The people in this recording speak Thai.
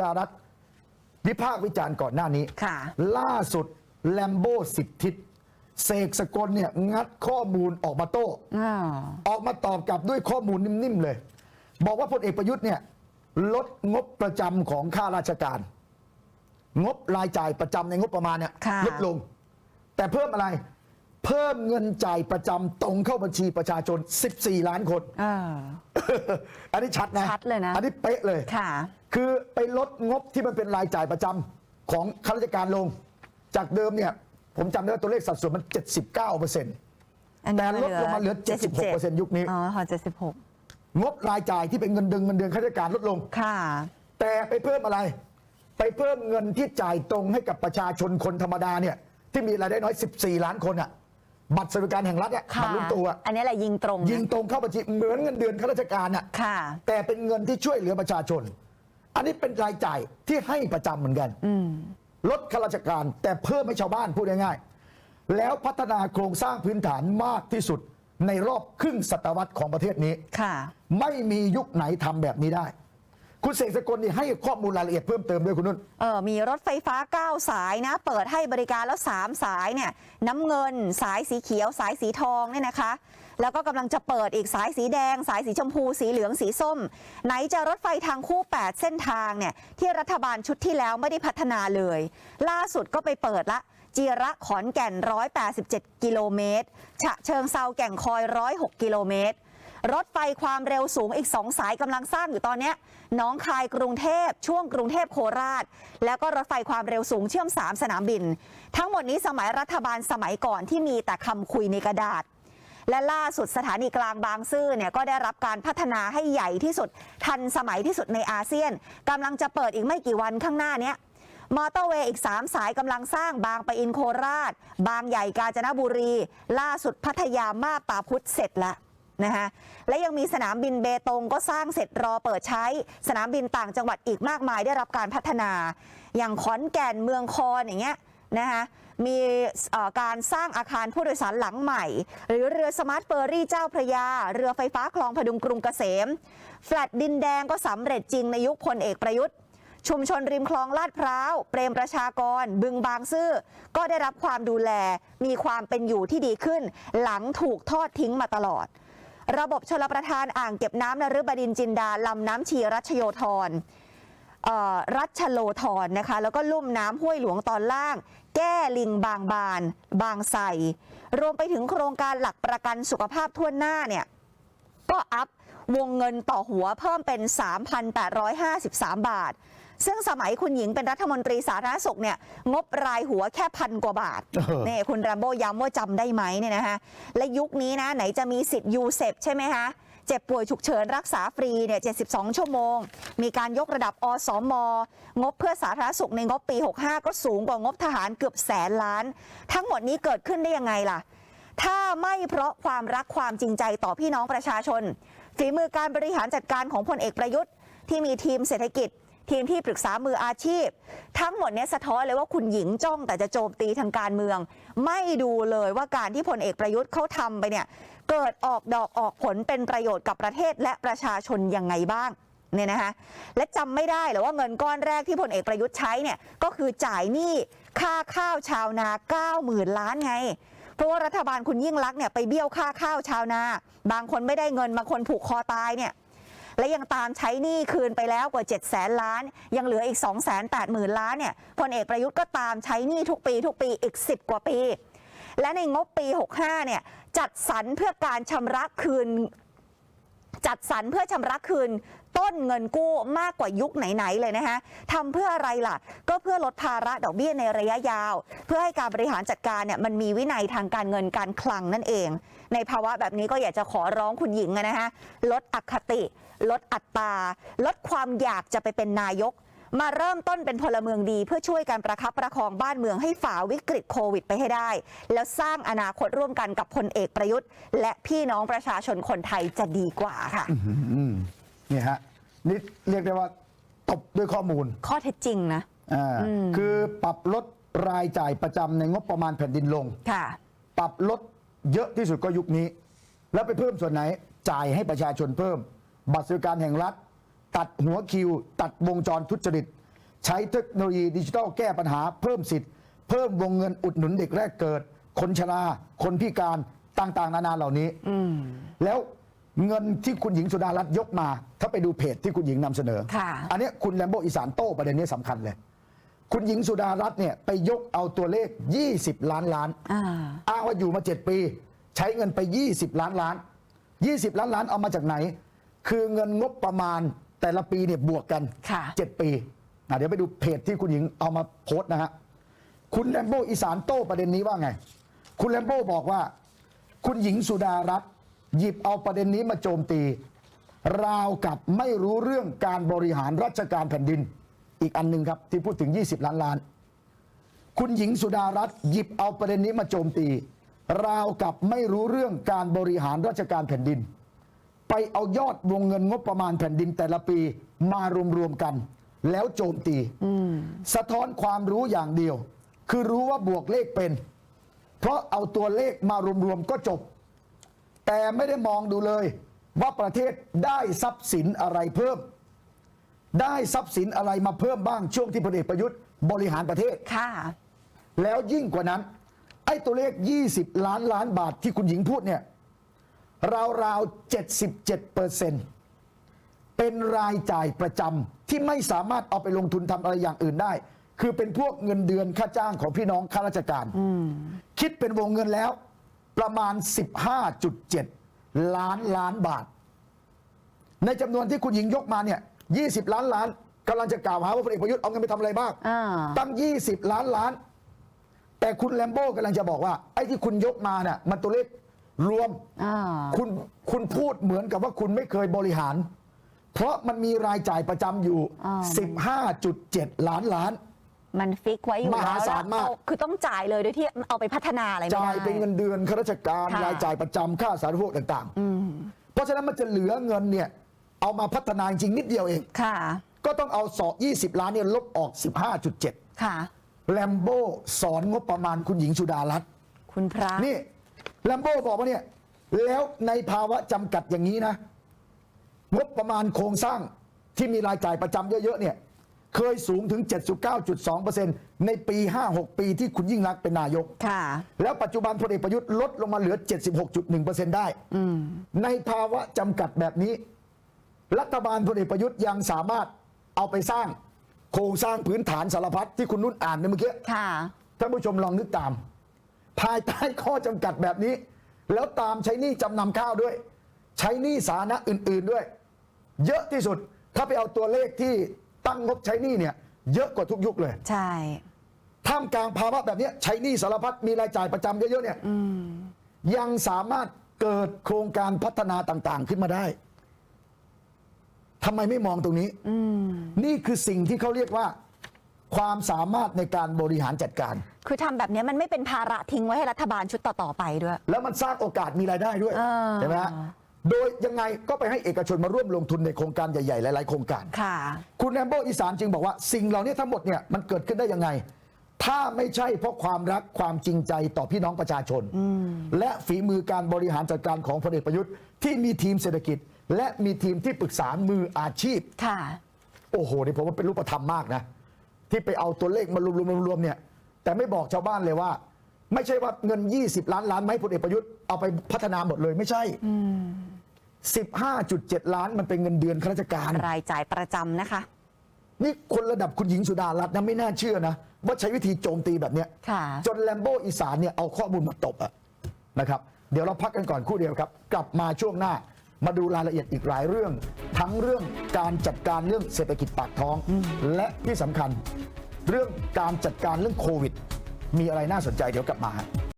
ดารัฐวิพากษ์วิจารณ์ก่อนหน้านี้ค่ะ ล่าสุดแลมโบ้สิบทิศเสกสกลเนี่ยงัดข้อมูลออกมาโต้อ่าออกมาตอบกลับด้วยข้อมูลนิ่ม ๆ เลย บอกว่าพลเอกประยุทธ์เนี่ยลดงบประจำของข้าราชการ งบรายจ่ายประจำในงบประมาณเนี่ยค่ะ ลดลง แต่เพิ่มอะไร เพิ่มเงินจ่ายประจำตรงเข้าบัญชีประชาชน 14 ล้านคน อ่า อันนี้ชัดนะชัดเลยนะ อันนี้เป๊ะเลย ค่ะ คือไปลดงบที่มันเป็นรายจ่ายประจำของข้าราชการลง จากเดิมเนี่ย ผมจำได้ว่าตัวเลขสัดส่วนมัน 79เปอร์เซ็นต์ อันนี้แต่ลดลงมาเหลือ76%ยุคนี้ อ๋อค่ะเจ็ดสิบหกงบรายจ่ายที่เป็นเงินเดือนเงินเดือนข้าราชการลดลง ค่ะ แต่ไปเพิ่มอะไร ไปเพิ่มเงินที่จ่ายตรงให้กับประชาชนคนธรรมดาเนี่ย ที่มีรายได้น้อย 14 ล้านคนอะ บัตรสวัสดิการแห่งรัฐอะค่ะบัตรลุงตู่อะอันนี้แหละยิงตรงนะยิงตรงเข้าบัญชีเหมือนเงินเดือนข้าราชการอะค่ะ แต่เป็นเงินที่ช่วยเหลือประชาชน อันนี้เป็นรายจ่ายที่ให้ประจำเหมือนกันลดข้าราชการแต่เพิ่มให้ชาวบ้านพูดง่ายๆแล้วพัฒนาโครงสร้างพื้นฐานมากที่สุดในรอบครึ่งศตวรรษของประเทศนี้ค่ะ ไม่มียุคไหนทำแบบนี้ได้ คุณเสกสกลนี่ให้ข้อมูลรายละเอียดเพิ่มเติมด้วยคุณนุ่น เออมีรถไฟฟ้า 9 สายนะ เปิดให้บริการแล้ว 3 สายเนี่ยน้ำเงินสายสีเขียว สายสีทองเนี่ยนะคะ แล้วก็กำลังจะเปิดอีกสายสีแดง สายสีชมพู สีเหลืองสีส้ม ไหนจะรถไฟทางคู่ 8 เส้นทางเนี่ยที่รัฐบาลชุดที่แล้วไม่ได้พัฒนาเลย ล่าสุดก็ไปเปิดละจีระขอนแก่น 187 กิโลเมตร ฉะเชิงเซาแก่งคอย 106 กิโลเมตร รถไฟความเร็วสูงอีก 2 สายกำลังสร้างอยู่ตอนนี้น้องคายกรุงเทพช่วงกรุงเทพโคราช แล้วก็รถไฟความเร็วสูงเชื่อม 3 สนามบิน ทั้งหมดนี้สมัยรัฐบาลสมัยก่อนที่มีแต่คำคุยในกระดาษ และล่าสุดสถานีกลางบางซื่อเนี่ยก็ได้รับการพัฒนาให้ใหญ่ที่สุด ทันสมัยที่สุดในอาเซียนกำลังจะเปิดอีกไม่กี่วันข้างหน้านี้มอเตอร์เวย์อีก 3 สายกำลังสร้างบางไปะอินโคราช บางใหญ่กาญจนบุรี ล่าสุดพัทยามาบตาพุทธเสร็จแล้ว นะคะและยังมีสนามบินเบตงก็สร้างเสร็จรอเปิดใช้ สนามบินต่างจังหวัดอีกมากมายได้รับการพัฒนา อย่างขอนแก่นเมืองคอนอย่างเงี้ยนะคะมีการสร้างอาคารผู้โดยสารหลังใหม่ หรือเรือสมาร์ทเฟอร์รี่เจ้าพระยา เรือไฟฟ้าคลองพดุงกรุงเกษม แฟลตดินแดงก็สำเร็จจริงในยุคพลเอกประยุทธ์ชุมชนริมคลองลาดพร้าว เปรมประชากร บึงบางซื่อ ก็ได้รับความดูแล มีความเป็นอยู่ที่ดีขึ้น หลังถูกทอดทิ้งมาตลอด ระบบชลประทานอ่างเก็บน้ำนฤบดินจินดาลำน้ำชีรัชโยธรรัชโลธรนะคะ แล้วก็ลุ่มน้ำห้วยหลวงตอนล่าง แก้ลิงบางบาน บางไทรรวมไปถึงโครงการหลักประกันสุขภาพทั่วหน้าเนี่ยก็อัพวงเงินต่อหัวเพิ่มเป็น 3,853 บาท ซึ่งสมัยคุณหญิงเป็นรัฐมนตรีสาธารณสุขเนี่ยงบรายหัวแค่พันกว่าบาทเออนี่คุณแรมโบ้ย้ำว่าจำได้ไหมเนี่ยนะคะและยุคนี้นะไหนจะมีสิทธิ์ยูเซปใช่ไหมคะเจ็บป่วยฉุกเฉินรักษาฟรีเนี่ย 72 ชั่วโมง มีการยกระดับอสมงบเพื่อสาธารณสุขในงบปี 65 ก็สูงกว่างบทหารเกือบแสนล้าน ทั้งหมดนี้เกิดขึ้นได้ยังไงล่ะ ถ้าไม่เพราะความรักความจริงใจต่อพี่น้องประชาชน ฝีมือการบริหารจัดการของพลเอกประยุทธ์ ที่มีทีมเศรษฐกิจ ทีมที่ปรึกษามืออาชีพ ทั้งหมดเนี้ยสะท้อนเลยว่าคุณหญิงจ้องแต่จะโจมตีทางการเมือง ไม่ดูเลยว่าการที่พลเอกประยุทธ์เขาทำไปเนี่ยเกิดออกดอกออกผลเป็นประโยชน์กับประเทศและประชาชนยังไงบ้างเนี่ยนะคะและจำไม่ได้หรือว่าเงินก้อนแรกที่พลเอกประยุทธ์ใช้เนี่ยก็คือจ่ายหนี้ค่าข้าวชาวนา 9 0,000 ล้านไง เพราะว่ารัฐบาลคุณยิ่งลักษณ์เนี่ยไปเบี้ยวค่าข้าวชาวนา บางคนไม่ได้เงินบางคนผูกคอตายเนี่ย และยังตามใช้หนี้คืนไปแล้วกว่า 7 0 0แสนล้าน ยังเหลืออีก 2 8 0 0 0 0 ล้านเนี่ยพลเอกประยุทธ์ก็ตามใช้หนี้ทุกปีทุกปีอีก 10 กว่าปี และในงบปี 65 เนี่ยจัดสรรเพื่อการชำระคืน จัดสรรเพื่อชำระคืนต้นเงินกู้มากกว่ายุคไหน ๆ เลยนะคะทำเพื่ออะไรล่ะ ก็เพื่อลดภาระดอกเบี้ยในระยะยาว เพื่อให้การบริหารจัดการเนี่ยมันมีวินัยทางการเงินการคลังนั่นเอง ในภาวะแบบนี้ก็อยากจะขอร้องคุณหญิงอะนะคะลดอคติ ลดอัตราลดความอยากจะไปเป็นนายก มาเริ่มต้นเป็นพลเมืองดีเพื่อช่วยการประคับประคองบ้านเมืองให้ฝ่าวิกฤตโควิดไปให้ได้ แล้วสร้างอนาคตร่วมกันกับพลเอกประยุทธ์ และพี่น้องประชาชนคนไทยจะดีกว่าค่ะนี่ฮะนี่เรียกได้ว่าตบด้วยข้อมูล ข้อเท็จจริงนะอ่าคือปรับลดรายจ่ายประจำในงบประมาณแผ่นดินลงค่ะปรับลด เยอะที่สุดก็ยุคนี้ แล้วไปเพิ่มส่วนไหนจ่ายให้ประชาชนเพิ่ม บัตรสวัสดิการแห่งรัฐ ตัดหัวคิว ตัดวงจรทุจริต ใช้เทคโนโลยีดิจิทัลแก้ปัญหา เพิ่มสิทธิ์ เพิ่มวงเงินอุดหนุนเด็กแรกเกิด คนชราคนพิการต่างๆ นานาเหล่านี้แล้วเงินที่คุณหญิงสุดารัตน์ยกมา ถ้าไปดูเพจที่คุณหญิงนำเสนอค่ะอันเนี้ยคุณแลมโบอีสานโต้ประเด็นนี้สำคัญเลย คุณหญิงสุดารัตน์เนี่ยไปยกเอาตัวเลข 20 ล้านล้าน อ่า อ้างว่าอยู่มา 7 ปี ใช้เงินไป 20 ล้านล้าน 20 ล้านล้านเอามาจากไหน คือเงินงบประมาณแต่ละปีเนี่ยบวกกัน ค่ะ 7 ปีอะเดี๋ยวไปดูเพจที่คุณหญิงเอามาโพสต์นะฮะ คุณแลมโบอีสานโต้ประเด็นนี้ว่าไง คุณแลมโบบอกว่า คุณหญิงสุดารัตน์หยิบเอาประเด็นนี้มาโจมตี ราวกับไม่รู้เรื่องการบริหารราชการแผ่นดิน อีกอันหนึ่งครับ ที่พูดถึง 20 ล้านล้าน คุณหญิงสุดารัตน์หยิบเอาประเด็นนี้มาโจมตี ราวกับไม่รู้เรื่องการบริหารราชการแผ่นดิน ไปเอายอดวงเงินงบประมาณแผ่นดินแต่ละปีมารวมๆกัน แล้วโจมตีสะท้อนความรู้อย่างเดียว คือรู้ว่าบวกเลขเป็น เพราะเอาตัวเลขมารวมๆก็จบ แต่ไม่ได้มองดูเลย ว่าประเทศได้ทรัพย์สินอะไรเพิ่ม ได้ทรัพย์สินอะไรมาเพิ่มบ้างช่วงที่พลเอกประยุทธ์บริหารประเทศ ค่ะ แล้วยิ่งกว่านั้น ไอ้ตัวเลข 20 ล้านล้านบาทที่คุณหญิงพูดเนี่ยราวๆ77เปอร์เซ็นต์เป็นรายจ่ายประจำที่ไม่สามารถเอาไปลงทุนทำอะไรอย่างอื่นได้ คือเป็นพวกเงินเดือนค่าจ้างของพี่น้องข้าราชการ คิดเป็นวงเงินแล้วประมาณ 15.7 ล้านล้านบาท ในจำนวนที่คุณหญิงยกมาเนี่ย 20 ล้านล้านกำลังจะกล่าวหาว่าพลเอกประยุทธ์เอาเงินไปทำอะไรบ้างอ่า ตั้ง 20 ล้านล้าน แต่คุณแลมโบ้กำลังจะบอกว่า ไอ้ที่คุณยกมาเนี่ยมันตัวเลขรวม อ่า คุณคุณพูดเหมือนกับว่าคุณไม่เคยบริหาร เพราะมันมีรายจ่ายประจำอยู่ อ่ 15.7 ล้านล้าน มันฟิกไว้อยู่มหาศาลมากแล้วเอคือต้องจ่ายเลยโดยที่เอาไปพัฒนาอะไรไม่ได้ จ่ายเป็นเงินเดือนข้าราชการค่ะ รายจ่ายประจำค่าสาธารณูปโภคต่างๆเพราะฉะนั้นมันจะเหลือเงินเนี่ย เอามาพัฒนาจริงนิดเดียวเอง ค่ะ ก็ต้องเอาสอ20 ล้านเนี่ยลบออก 15.7ค่ะ แลมโบ้สอนงบประมาณคุณหญิงสุดารัตน์คุณพระนี่แลมโบ้บอกว่าเนี่ย แล้วในภาวะจำกัดอย่างนี้นะ งบประมาณโครงสร้างที่มีรายจ่ายประจำเยอะๆเนี่ย เคยสูงถึง 79.2%ในปี 56 ปีที่คุณยิ่งรักษณ์เป็นนายก ค่ะ แล้วปัจจุบันพลเอกประยุทธ์ลดลงมาเหลือ 76.1%ได้ ในภาวะจำกัดแบบนี้ รัฐบาลพลเอกประยุทธ์ยังสามารถเอาไปสร้างโครงสร้างพื้นฐานสารพัดที่คุณนุ่นอ่านในเมื่อกี้ค่ะ ท่านผู้ชมลองนึกตาม ภายใต้ข้อจำกัดแบบนี้ แล้วตามใช้หนี้จำนำข้าวด้วย ใช้หนี้สาธารณะอื่น ๆด้วย เยอะที่สุดถ้าไปเอาตัวเลขที่ตั้งงบใช้หนี้เนี่ย เยอะกว่าทุกยุคเลย ใช่ ท่ามกลางภาวะแบบนี้ใช้หนี้สารพัดมีรายจ่ายประจำเยอะๆเนี่ยยังสามารถเกิดโครงการพัฒนาต่างๆ ขึ้นมาได้ ทำไมไม่มองตรงนี้ นี่คือสิ่งที่เขาเรียกว่า ความสามารถในการบริหารจัดการ คือทำแบบนี้มันไม่เป็นภาระทิ้งไว้ให้รัฐบาลชุดต่อ ๆ ไปด้วย แล้วมันสร้างโอกาสมีรายได้ด้วยอ่าใช่ไหมฮะโดยยังไงก็ไปให้เอกชนมาร่วมลงทุนในโครงการใหญ่ ๆ หลายๆ โครงการค่ะ คุณแรมโบอีสานจึงบอกว่าสิ่งเหล่านี้ทั้งหมดเนี่ยมันเกิดขึ้นได้ยังไง ถ้าไม่ใช่เพราะความรักความจริงใจต่อพี่น้องประชาชน และฝีมือการบริหารจัดการของพลเอกประยุทธ์ที่มีทีมเศรษฐกิจ และมีทีมที่ปรึกษามืออาชีพ ค่ะ โอ้โหนี่ผมว่าเป็นรูปธรรมมากนะ ที่ไปเอาตัวเลขมารวมๆรวมๆเนี่ย แต่ไม่บอกชาวบ้านเลยว่า ไม่ใช่ว่าเงิน 20 ล้านล้านไหมาให้พลเอกประยุทธ์เอาไปพัฒนาหมดเลยไม่ใช่ 15.7 ล้านมันเป็นเงินเดือนข้าราชการ รายจ่ายประจำนะคะ นี่คนระดับคุณหญิงสุดารัตน์นะไม่น่าเชื่อนะ ว่าใช้วิธีโจมตีแบบเนี้ย ค่ะ จนแลมโบอีสานเนี่ยเอาข้อมูลมาตบอะนะครับ เดี๋ยวเราพักกันก่อนครู่เดียวครับ กลับมาช่วงหน้า มาดูรายละเอียดอีกหลายเรื่อง ทั้งเรื่องการจัดการเรื่องเศรษฐกิจปากท้อง และที่สำคัญ เรื่องการจัดการเรื่องโควิด มีอะไรน่าสนใจเดี๋ยวกลับมาฮะ